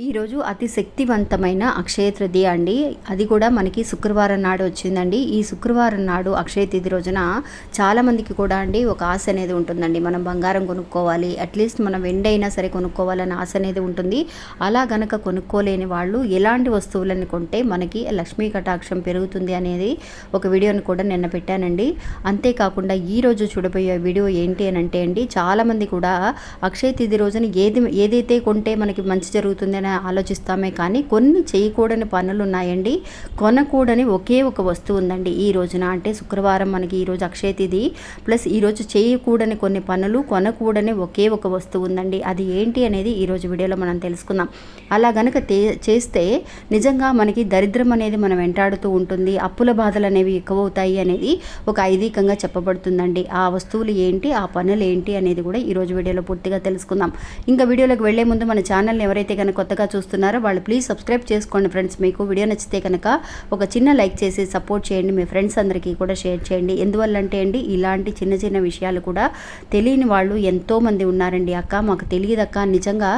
ఈ రోజు అతి శక్తివంతమైన అక్షయ తృతీయ అండి. అది కూడా మనకి శుక్రవారం నాడు వచ్చిందండి. ఈ శుక్రవారం నాడు అక్షయ తిథి రోజున చాలామందికి కూడా అండి ఒక ఆశ అనేది ఉంటుందండి. మనం బంగారం కొనుక్కోవాలి అట్లీస్ట్ మనం వెండైనా సరే కొనుక్కోవాలని ఆశ అనేది ఉంటుంది. అలా గనక కొనుక్కోలేని వాళ్ళు ఎలాంటి వస్తువులను కొంటే మనకి లక్ష్మీ కటాక్షం పెరుగుతుంది అనేది ఒక వీడియోని కూడా నిన్న పెట్టానండి. అంతేకాకుండా ఈ రోజు చూడబోయే వీడియో ఏంటి అని అంటే అండి చాలామంది కూడా అక్షయ తిథి రోజున ఏది ఏదైతే కొంటే మనకి మంచి జరుగుతుంది అని ఆలోచిస్తామే కానీ కొన్ని చేయకూడని పనులు ఉన్నాయండి కొనకూడని ఒకే ఒక వస్తువు ఉందండి ఈ రోజున. అంటే శుక్రవారం మనకి ఈరోజు అక్షయ తిథి ప్లస్ ఈరోజు చేయకూడని కొన్ని పనులు కొనకూడని ఒకే ఒక వస్తువు ఉందండి. అది ఏంటి అనేది ఈరోజు వీడియోలో మనం తెలుసుకుందాం. అలా గనక చేస్తే నిజంగా మనకి దరిద్రం అనేది మనం వెంటాడుతూ ఉంటుంది. అప్పుల బాధలు అనేవి ఎక్కువ అవుతాయి అనేది ఒక ఐదీకంగా చెప్పబడుతుందండి. ఆ వస్తువులు ఏంటి ఆ పనులు ఏంటి అనేది కూడా ఈరోజు వీడియోలో పూర్తిగా తెలుసుకుందాం. ఇంకా వీడియోలోకి వెళ్ళే ముందు మన ఛానల్ని ఎవరైతే కనుక కొత్తగా చూస్తున్నారో. వాళ్ళు ప్లీజ్ సబ్స్క్రైబ్ చేసుకోండి ఫ్రెండ్స్ మీకు వీడియో నచ్చితే కనుక ఒక చిన్న లైక్ చేసి సపోర్ట్ చేయండి. మీ ఫ్రెండ్స్ అందరికీ కూడా షేర్ చేయండి. ఎందువల్ల అంటే అండి ఇలాంటి చిన్న చిన్న విషయాలు కూడా తెలియని వాళ్ళు ఎంతోమంది ఉన్నారండి అక్క. మాకు తెలియదక్క నిజంగా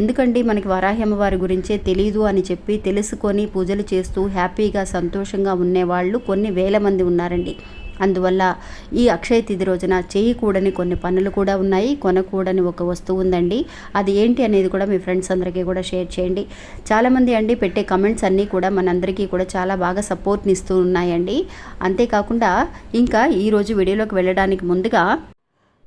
ఎందుకండి మనకి వారాహ్యమ్మవారి గురించే తెలియదు అని చెప్పి తెలుసుకొని పూజలు చేస్తూ హ్యాపీగా సంతోషంగా ఉండేవాళ్ళు కొన్ని వేల మంది ఉన్నారండి. అందువల్ల ఈ అక్షయ తిథి రోజున చేయకూడని కొన్ని పనులు కూడా ఉన్నాయి. కొనకూడని ఒక వస్తువు ఉందండి. అది ఏంటి అనేది కూడా మీ ఫ్రెండ్స్ అందరికీ కూడా షేర్ చేయండి. చాలామంది అండి పెట్టే కమెంట్స్ అన్నీ కూడా మనందరికీ కూడా చాలా బాగా సపోర్ట్ని ఇస్తూ ఉన్నాయండి. అంతేకాకుండా ఇంకా ఈరోజు వీడియోలోకి వెళ్ళడానికి ముందుగా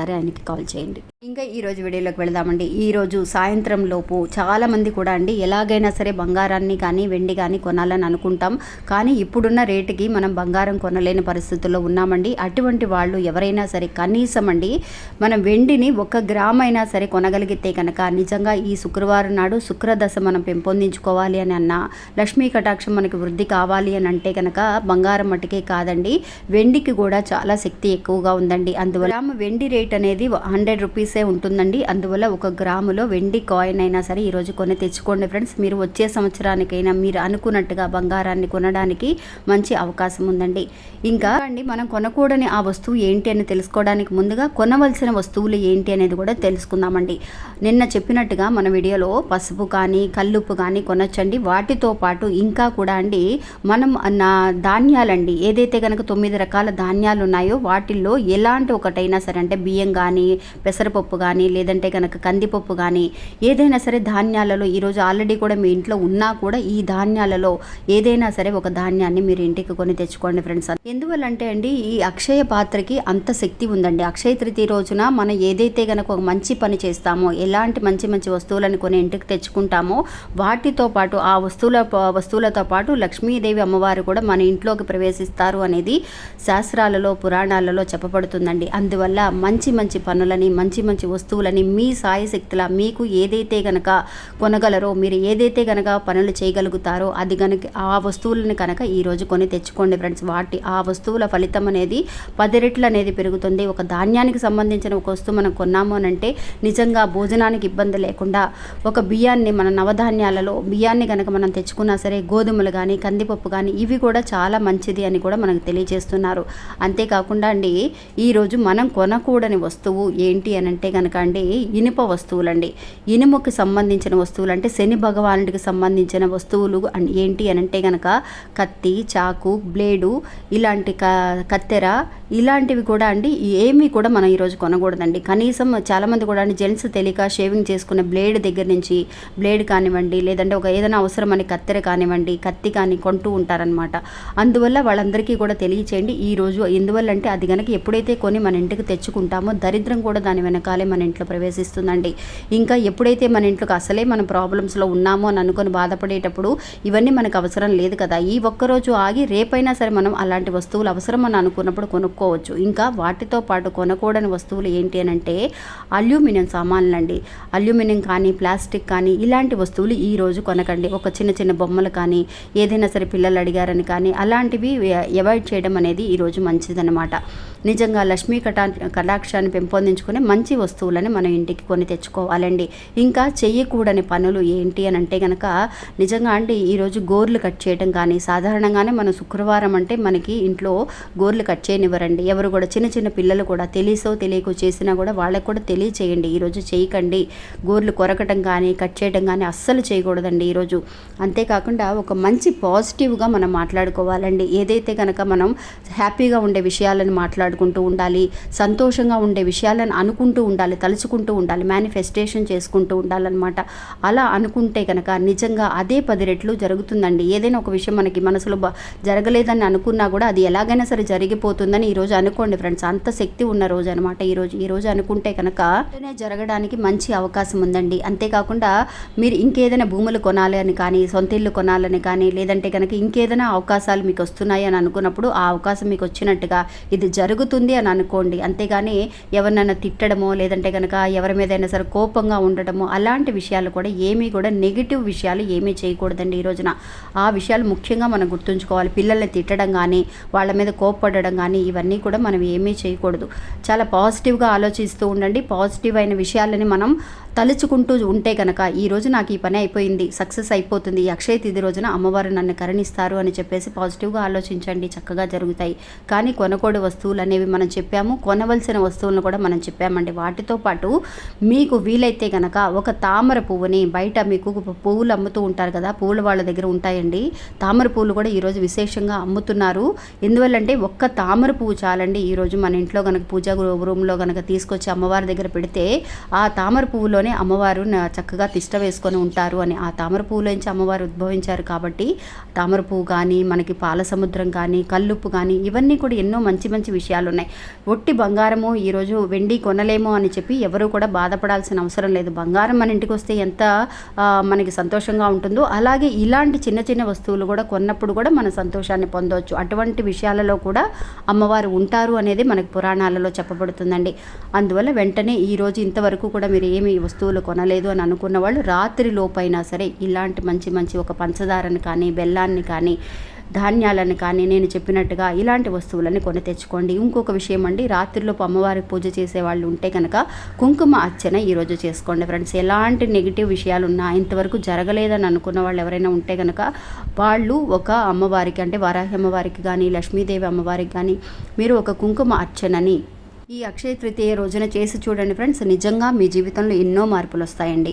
ఒకసారి ఆయనకి కాల్ చేయండి. ఇంకా ఈ రోజు వీడియోలోకి వెళదామండి. ఈ రోజు సాయంత్రం లోపు చాలా మంది కూడా అండి ఎలాగైనా సరే బంగారాన్ని కానీ వెండి కానీ కొనాలని అనుకుంటాం. కానీ ఇప్పుడున్న రేటుకి మనం బంగారం కొనలేని పరిస్థితుల్లో ఉన్నామండి. అటువంటి వాళ్ళు ఎవరైనా సరే కనీసం అండి మనం వెండిని ఒక గ్రామ్ అయినా సరే కొనగలిగితే కనుక నిజంగా ఈ శుక్రవారం నాడు శుక్రదశ మనం పెంపొందించుకోవాలి అని అన్నా లక్ష్మీ కటాక్షం మనకి వృద్ధి కావాలి అని అంటే కనుక బంగారం మట్టుకే కాదండి. వెండికి కూడా చాలా శక్తి ఎక్కువగా ఉందండి. అందువల్ల వెండి రేట్ అనేది హండ్రెడ్ రూపీసే ఉంటుందండి. అందువల్ల ఒక గ్రాములో వెండి కాయిన్ అయినా సరే ఈరోజు కొని తెచ్చుకోండి ఫ్రెండ్స్. మీరు వచ్చే సంవత్సరానికైనా మీరు అనుకున్నట్టుగా బంగారాన్ని కొనడానికి మంచి అవకాశం ఉందండి. ఇంకా అండి మనం కొనకూడని ఆ వస్తువు ఏంటి అని తెలుసుకోవడానికి ముందుగా కొనవలసిన వస్తువులు ఏంటి అనేది కూడా తెలుసుకుందామండి. నిన్న చెప్పినట్టుగా మన వీడియోలో పసుపు కానీ కల్లుప్పు కానీ కొనొచ్చండి. వాటితో పాటు ఇంకా కూడా అండి మనం నా ధాన్యాలండి ఏదైతే కనుక తొమ్మిది రకాల ధాన్యాలు ఉన్నాయో వాటిల్లో ఎలాంటి ఒకటైనా సరే అంటే బియ్యం కానీ పెసరపప్పు కానీ లేదంటే కనుక కందిపప్పు కానీ ఏదైనా సరే ధాన్యాలలో ఈరోజు ఆల్రెడీ కూడా మీ ఇంట్లో ఉన్నా కూడా ఈ ధాన్యాలలో ఏదైనా సరే ఒక ధాన్యాన్ని మీరు ఇంటికి కొని తెచ్చుకోండి ఫ్రెండ్స్. ఎందువల్లంటే అండి ఈ అక్షయ పాత్రకి అంత శక్తి ఉందండి. అక్షయ తృతీయ రోజున మనం ఏదైతే కనుక ఒక మంచి పని చేస్తామో ఎలాంటి మంచి మంచి వస్తువులను కొని ఇంటికి తెచ్చుకుంటామో వాటితో పాటు ఆ వస్తువుల వస్తువులతో పాటు లక్ష్మీదేవి అమ్మవారు కూడా మన ఇంట్లోకి ప్రవేశిస్తారు అనేది శాస్త్రాలలో పురాణాలలో చెప్పబడుతుందండి. అందువల్ల మంచి మంచి మంచి పనులని మంచి మంచి వస్తువులని మీ సాయి శక్తుల మీకు ఏదైతే గనక కొనగలరో మీరు ఏదైతే గనక పనులు చేయగలుగుతారో అది కనుక ఆ వస్తువులను కనుక ఈరోజు కొని తెచ్చుకోండి ఫ్రెండ్స్. వాటి ఆ వస్తువుల ఫలితం అనేది పది రెట్లు అనేది పెరుగుతుంది. ఒక ధాన్యానికి సంబంధించిన ఒక వస్తువు మనం కొన్నాము అని అంటే నిజంగా భోజనానికి ఇబ్బంది లేకుండా ఒక బియ్యాన్ని మన నవధాన్యాలలో బియ్యాన్ని కనుక మనం తెచ్చుకున్నా సరే గోధుమలు కానీ కందిపప్పు కానీ ఇవి కూడా చాలా మంచిది అని కూడా మనకు తెలియజేస్తున్నారు. అంతేకాకుండా అండి ఈరోజు మనం కొనకూడని కొనకూడని వస్తువు ఏంటి అని అంటే కనుక అండి ఇనుప వస్తువులండి. ఇనుముకి సంబంధించిన వస్తువులు అంటే శని భగవానుడికి సంబంధించిన వస్తువులు ఏంటి అని అంటే కనుక కత్తి చాకు బ్లేడు ఇలాంటి క కత్తెర ఇలాంటివి కూడా అండి ఏమీ కూడా మనం ఈరోజు కొనకూడదండి. కనీసం చాలామంది కూడా అండి జెంట్స్ తెలియక షేవింగ్ చేసుకునే బ్లేడ్ దగ్గర నుంచి బ్లేడ్ కానివ్వండి లేదంటే ఒక ఏదైనా అవసరమని కత్తెర కానివ్వండి కత్తి కానీ కొంటూ ఉంటారనమాట అందువల్ల వాళ్ళందరికీ కూడా తెలియచేయండి ఈ రోజు ఎందువల్ల అంటే అది కనుక ఎప్పుడైతే కొని మన ఇంటికి ఉంటామో దరిద్రం కూడా దాని వెనకాలే మన ఇంట్లో ప్రవేశిస్తుందండి. ఇంకా ఎప్పుడైతే మన ఇంట్లోకి అసలే మనం ప్రాబ్లమ్స్లో ఉన్నామో అని అనుకొని బాధపడేటప్పుడు ఇవన్నీ మనకు అవసరం లేదు కదా. ఈ ఒక్కరోజు ఆగి రేపైనా సరే మనం అలాంటి వస్తువులు అవసరం అని అనుకున్నప్పుడు కొనుక్కోవచ్చు. ఇంకా వాటితో పాటు కొనకూడని వస్తువులు ఏంటి అని అంటే అల్యూమినియం సామాన్లు అండి అల్యూమినియం కానీ ప్లాస్టిక్ కానీ ఇలాంటి వస్తువులు ఈ రోజు కొనకండి. ఒక చిన్న చిన్న బొమ్మలు కానీ ఏదైనా సరే పిల్లలు అడిగారని కానీ అలాంటివి అవాయిడ్ చేయడం అనేది ఈరోజు మంచిదన్నమాట. నిజంగా లక్ష్మీ కటా కటాక్షాన్ని పెంపొందించుకునే మంచి వస్తువులని మనం ఇంటికి కొని తెచ్చుకోవాలండి. ఇంకా చెయ్యకూడని పనులు ఏంటి అని అంటే కనుక నిజంగా అండి ఈరోజు గోర్లు కట్ చేయడం కానీ సాధారణంగానే మనం శుక్రవారం అంటే మనకి ఇంట్లో గోర్లు కట్ చేయనివ్వరండి. ఎవరు కూడా చిన్న చిన్న పిల్లలు కూడా తెలిసో తెలియకో చేసినా కూడా వాళ్ళకు కూడా తెలియచేయండి. ఈరోజు చేయకండి గోర్లు కొరకటం కానీ కట్ చేయడం కానీ అస్సలు చేయకూడదండి ఈరోజు అంతేకాకుండా ఒక మంచి పాజిటివ్గా మనం మాట్లాడుకోవాలండి. ఏదైతే కనుక మనం హ్యాపీగా ఉండే విషయాలను మాట్లాడుకుంటూ ఉండాలి సంతోషంగా ఉండే విషయాలను అనుకుంటూ ఉండాలి తలుచుకుంటూ ఉండాలి మేనిఫెస్టేషన్ చేసుకుంటూ ఉండాలన్నమాట. అలా అనుకుంటే కనుక నిజంగా అదే పది రెట్లు జరుగుతుందండి. ఏదైనా ఒక విషయం మనకి మనసులో జరగలేదని అనుకున్నా కూడా అది ఎలాగైనా సరే జరిగిపోతుందని ఈరోజు అనుకోండి ఫ్రెండ్స్. అంత శక్తి ఉన్న రోజు అనమాట ఈరోజు ఈ రోజు అనుకుంటే కనుక జరగడానికి మంచి అవకాశం ఉందండి. అంతేకాకుండా మీరు ఇంకేదైనా భూములు కొనాలి అని కానీ సొంత ఇల్లు కొనాలని కానీ లేదంటే కనుక ఇంకేదైనా అవకాశాలు మీకు వస్తున్నాయి అని అనుకున్నప్పుడు ఆ అవకాశం మీకు వచ్చినట్టుగా ఇది జరుగు జరుగుతుంది అని అనుకోండి. అంతేగాని ఎవరినైనా తిట్టడమో లేదంటే కనుక ఎవరి మీదైనా సరే కోపంగా ఉండటమో అలాంటి విషయాలు కూడా ఏమీ కూడా నెగిటివ్ విషయాలు ఏమీ చేయకూడదండి ఈ రోజున. ఆ విషయాలు ముఖ్యంగా మనం గుర్తుంచుకోవాలి. పిల్లల్ని తిట్టడం కానీ వాళ్ళ మీద కోప్పడడం కానీ ఇవన్నీ కూడా మనం ఏమీ చేయకూడదు. చాలా పాజిటివ్గా ఆలోచిస్తూ ఉండండి. పాజిటివ్ అయిన విషయాలని మనం తలుచుకుంటూ ఉంటే కనుక ఈ రోజు నాకు ఈ పని అయిపోయింది సక్సెస్ అయిపోతుంది అక్షయ తిథి రోజున అమ్మవారు నన్ను కరణిస్తారు అని చెప్పేసి పాజిటివ్గా ఆలోచించండి. చక్కగా జరుగుతాయి. కానీ కొనకూడని వస్తువులన్నీ అనేవి మనం చెప్పాము. కొనవలసిన వస్తువులను కూడా మనం చెప్పామండి. వాటితో పాటు మీకు వీలైతే కనుక ఒక తామర పువ్వుని బయట మీకు పువ్వులు అమ్ముతూ ఉంటారు కదా పువ్వుల వాళ్ళ దగ్గర ఉంటాయండి. తామర పువ్వులు కూడా ఈరోజు విశేషంగా అమ్ముతున్నారు. ఎందువల్లంటే ఒక్క తామర పువ్వు చాలండి. ఈరోజు మన ఇంట్లో కనుక పూజా రూమ్లో కనుక తీసుకొచ్చి అమ్మవారి దగ్గర పెడితే ఆ తామర పువ్వులోనే అమ్మవారు చక్కగా తిష్ట వేసుకొని ఉంటారు అని. ఆ తామర పువ్వులోంచి అమ్మవారు ఉద్భవించారు కాబట్టి తామర పువ్వు కానీ మనకి పాల సముద్రం కానీ కల్లుప్పు కానీ ఇవన్నీ కూడా ఎన్నో మంచి మంచి విషయాలు ఉన్నాయి ఒట్టి బంగారము ఈరోజు వెండి కొనలేము అని చెప్పి ఎవరు కూడా బాధపడాల్సిన అవసరం లేదు. బంగారం మన ఇంటికి వస్తే ఎంత మనకి సంతోషంగా ఉంటుందో అలాగే ఇలాంటి చిన్న చిన్న వస్తువులు కూడా కొన్నప్పుడు కూడా మన సంతోషాన్ని పొందవచ్చు అటువంటి విషయాలలో కూడా అమ్మవారు ఉంటారు అనేది మనకు పురాణాలలో చెప్పబడుతుందండి. అందువల్ల వెంటనే ఈరోజు ఇంతవరకు కూడా మీరు ఏమి వస్తువులు కొనలేదు అని అనుకున్న వాళ్ళు రాత్రి లోపైనా సరే ఇలాంటి మంచి మంచి ఒక పంచదారని కానీ బెల్లాన్ని కానీ ధాన్యాలను కానీ నేను చెప్పినట్టుగా ఇలాంటి వస్తువులని కొని తెచ్చుకోండి. ఇంకొక విషయం అండి రాత్రిలోపు అమ్మవారికి పూజ చేసే వాళ్ళు ఉంటే కనుక కుంకుమ అర్చన ఈరోజు చేసుకోండి ఫ్రెండ్స్. ఎలాంటి నెగిటివ్ విషయాలు ఉన్నా ఇంతవరకు జరగలేదని అనుకున్న వాళ్ళు ఎవరైనా ఉంటే కనుక వాళ్ళు ఒక అమ్మవారికి అంటే వారాహి అమ్మవారికి కానీ లక్ష్మీదేవి అమ్మవారికి కానీ మీరు ఒక కుంకుమ అర్చనని ఈ అక్షయ తృతీయ రోజున చేసి చూడండి ఫ్రెండ్స్. నిజంగా మీ జీవితంలో ఎన్నో మార్పులు వస్తాయండి.